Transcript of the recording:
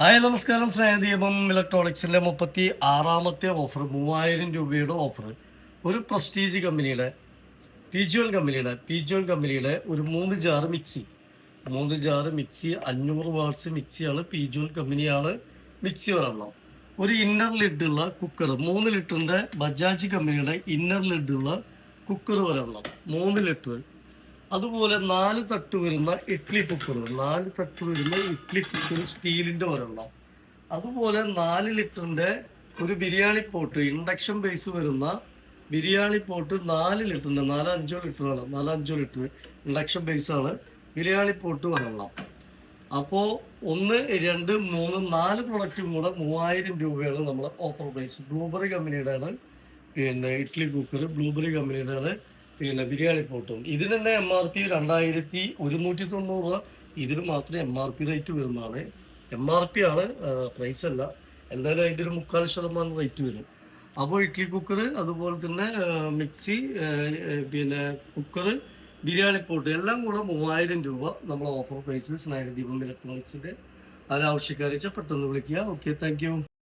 Hi നമസ്കാരം. സ്നേഹദീപം ഇലക്ട്രോണിക്സിന്റെ മുപ്പത്തി ആറാമത്തെ ഓഫർ മൂവായിരം രൂപയുടെ ഓഫർ. ഒരു പ്രസ്റ്റീജ് കമ്പനിയുടെ പിജുവൽ കമ്പനിയുടെ പിജുവൽ കമ്പനിയുടെ ഒരു മൂന്ന് ജാറ് മിക്സി. മൂന്ന് ജാറ് മിക്സി അഞ്ഞൂറ് വാട്ട്സ് മിക്സിയാണ് പിജുവൽ കമ്പനിയാണ് മിക്സി വരണം ഒരു ഇന്നർ ലിഡുള്ള കുക്കർ മൂന്ന് ലിറ്ററിന്റെ ബജാജ് കമ്പനിയുടെ ഇന്നർ ലിഡുള്ള കുക്കർ വരണം മൂന്ന് ലിറ്റർ അതുപോലെ നാല് തട്ട് വരുന്ന ഇഡ്ലി കുക്കർ നാല് തട്ട് വരുന്ന ഇഡ്ലി കുക്കർ സ്റ്റീലിന്റെ ഒരെണ്ണം. അതുപോലെ നാല് ലിറ്ററിന്റെ ഒരു ബിരിയാണി പോട്ട് ഇൻഡക്ഷൻ ബേസ് വരുന്ന ബിരിയാണി പോട്ട് നാല് ലിറ്ററിന്റെ നാല് അഞ്ചോ ലിറ്ററാണ് നാലഞ്ചോ ലിറ്റർ ഇൻഡക്ഷൻ ബേസ് ആണ് ബിരിയാണി പോട്ട് ഒരെണ്ണം. അപ്പോൾ ഒന്ന് രണ്ട് മൂന്ന് നാല് പ്രൊഡക്റ്റും കൂടെ മൂവായിരം രൂപയാണ് നമ്മൾ ഓഫർ പ്രൈസ് ബ്ലൂബെറി കമ്പനിയുടെയാണ് പിന്നെ ഇഡ്ലി കുക്കർ ബ്ലൂബെറി കമ്പനിയുടെയാണ് പിന്നെ ബിരിയാണി പോട്ടും. ഇതിന് തന്നെ എം ആർ പി രണ്ടായിരത്തി ഒരുന്നൂറ്റി തൊണ്ണൂറ് രൂപ ഇതിന് മാത്രമേ എം ആർ പി റേറ്റ് വരുന്നതാണ് എം ആർ പി ആണ് പ്രൈസ് അല്ല. എന്തായാലും അതിന്റെ ഒരു മുക്കാൽ ശതമാനം റേറ്റ് വരും. അപ്പോൾ ഇഡ്ലി കുക്കർ അതുപോലെ തന്നെ മിക്സി പിന്നെ കുക്കർ ബിരിയാണി പോട്ട് എല്ലാം കൂടെ മൂവായിരം രൂപ നമ്മൾ ഓഫർ പ്രൈസ് സ്നേഹദീപം ഇലക്ട്രോണിക്സിന്റെ ആരാവശ്യക്കാരെ പെട്ടെന്ന് വിളിക്കുക. Okay thank